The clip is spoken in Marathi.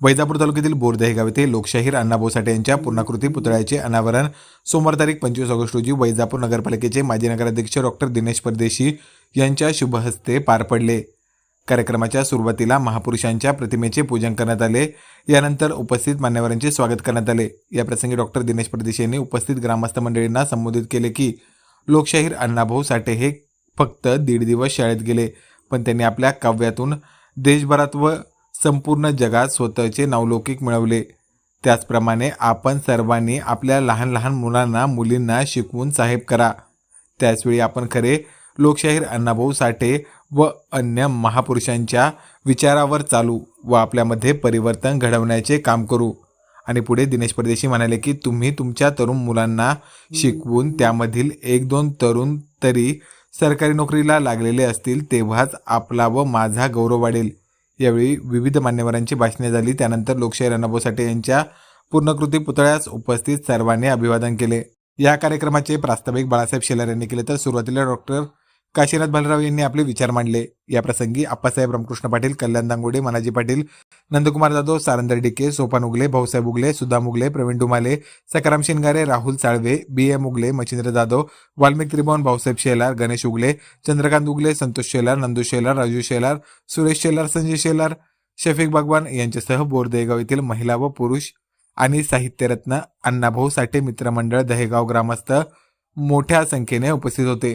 वैजापूर तालुक्यातील बोरदहेगाव येथे लोकशाहीर अण्णाभाऊ साठे यांच्या पूर्णाकृती पुतळ्याचे अनावरण. सोमवार तारीख पंचवीस ऑगस्ट रोजी वैजापूर नगरपालिकेचे माजी नगराध्यक्ष डॉक्टर दिनेश परदेशी यांच्या शुभहस्ते पार पडले. कार्यक्रमाच्या सुरुवातीला महापुरुषांच्या प्रतिमेचे पूजन करण्यात आले. यानंतर उपस्थित मान्यवरांचे स्वागत करण्यात आले. या प्रसंगी डॉक्टर दिनेश परदेशी यांनी उपस्थित ग्रामस्थ मंडळींना संबोधित केले की लोकशाहीर अण्णाभाऊ साठे हे फक्त दीड दिवस शाळेत गेले पण त्यांनी आपल्या काव्यातून देशभरात व संपूर्ण जगात स्वतःचे नावलौकिक मिळवले. त्याचप्रमाणे आपण सर्वांनी आपल्या लहान लहान मुलांना मुलींना शिकवून साहेब करा. त्याचवेळी आपण खरे लोकशाहीर अण्णाभाऊ साठे व अन्य महापुरुषांच्या विचारावर चालू व आपल्यामध्ये परिवर्तन घडवण्याचे काम करू. आणि पुढे दिनेश परदेशी म्हणाले की तुम्ही तुमच्या तरुण मुलांना शिकवून त्यामधील एक दोन तरुण तरी सरकारी नोकरीला लागलेले असतील तेव्हाच आपला व माझा गौरव वाढेल. यावेळी विविध मान्यवरांची भाषणे झाली. त्यानंतर लोकशाहीर अण्णाभाऊ साठे यांच्या पूर्णकृती पुतळ्यास उपस्थित सर्वांनी अभिवादन केले. या कार्यक्रमाचे प्रास्ताविक बाळासाहेब शेलार यांनी केले. तर सुरुवातीला डॉक्टर काशीनाथ भालराव यांनी आपले विचार मांडले. याप्रसंगी Appasaheb Appasaheb Ramkrishna Patil Kalyan Dangode Manaji Patil Nandkumar Jadhav Sarandar decay Sopan Ugale Bhausaheb Ugale Sudha Mugale Pravin Dumale Sakaram Shingare Rahul Salve B M Ugale Machhindra Jadhav Valmik Tribhuvan Bhausaheb Shelar Ganesh Ugale Chandrakant Ugale Santosh Shelar Nandu Shelar Raju Shelar Suresh Shelar Sanjay Shelar Shafiq Bhagwan यांच्यासह बोरदेगाव येथील महिला व पुरुष आणि साहित्यरत्न अण्णाभाऊ साठे मित्रमंडळ दहेगाव ग्रामस्थ मोठ्या संख्येने उपस्थित होते.